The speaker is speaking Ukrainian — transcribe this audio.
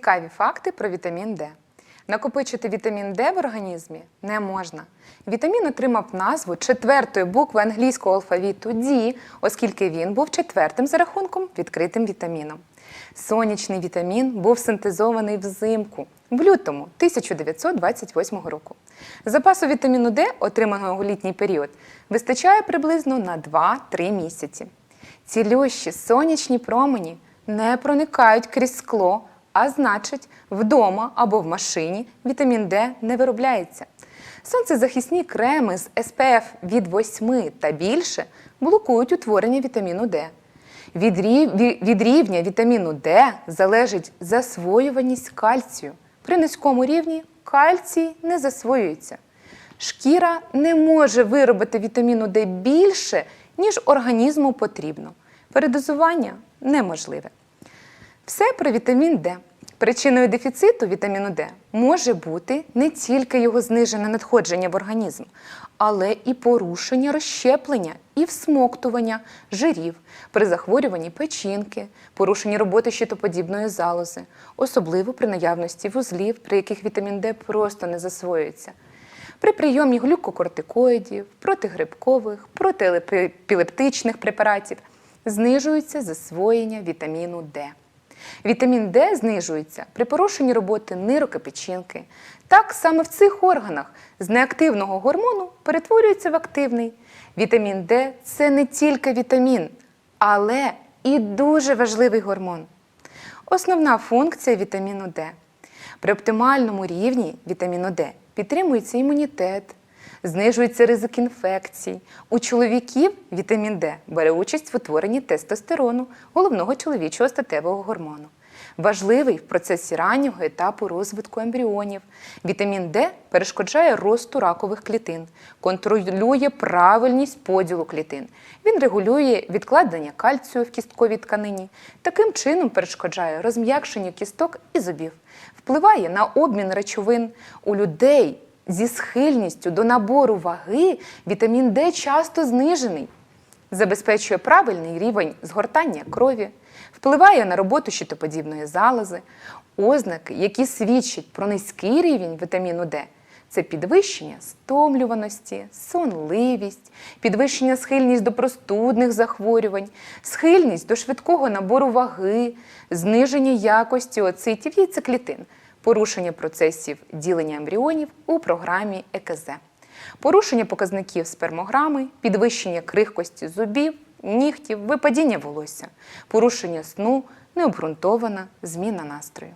Цікаві факти про вітамін Д. Накопичити вітамін Д в організмі не можна. Вітамін отримав назву четвертої букви англійського алфавіту D, оскільки він був четвертим за рахунком відкритим вітаміном. Сонячний вітамін був синтезований взимку в лютому 1928 року. Запасу вітаміну Д, отриманого у літній період, вистачає приблизно на 2-3 місяці. Цілющі сонячні промені не проникають крізь скло, а значить, вдома або в машині вітамін Д не виробляється. Сонцезахисні креми з SPF від 8 та більше блокують утворення вітаміну Д. Від рівня вітаміну Д залежить засвоюваність кальцію. При низькому рівні кальцій не засвоюється. Шкіра не може виробити вітаміну Д більше, ніж організму потрібно. Передозування неможливе. Все про вітамін Д. Причиною дефіциту вітаміну Д може бути не тільки його знижене надходження в організм, але і порушення розщеплення і всмоктування жирів при захворюванні печінки, порушенні роботи щитоподібної залози, особливо при наявності вузлів, при яких вітамін Д просто не засвоюється. При прийомі глюкокортикоїдів, протигрибкових, протиепілептичних препаратів знижується засвоєння вітаміну Д. Вітамін Д знижується при порушенні роботи нирок і печінки. Так саме в цих органах з неактивного гормону перетворюється в активний. Вітамін Д це не тільки вітамін, але і дуже важливий гормон. Основна функція вітаміну Д. При оптимальному рівні вітаміну Д підтримується імунітет, знижується ризик інфекцій. У чоловіків вітамін Д бере участь в утворенні тестостерону, головного чоловічого статевого гормону. Важливий в процесі раннього етапу розвитку ембріонів. Вітамін Д перешкоджає росту ракових клітин, контролює правильність поділу клітин. Він регулює відкладення кальцію в кістковій тканині. Таким чином перешкоджає розм'якшенню кісток і зубів, впливає на обмін речовин у людей. Зі схильністю до набору ваги вітамін Д часто знижений, забезпечує правильний рівень згортання крові, впливає на роботу щитоподібної залози. Ознаки, які свідчать про низький рівень вітаміну Д, це підвищення стомлюваності, сонливість, підвищення схильність до простудних захворювань, схильність до швидкого набору ваги, зниження якості оцитів яйцеклітин, порушення процесів ділення ембріонів у програмі ЕКЗ, порушення показників спермограми, підвищення крихкості зубів, нігтів, випадіння волосся, порушення сну, необґрунтована зміна настрою.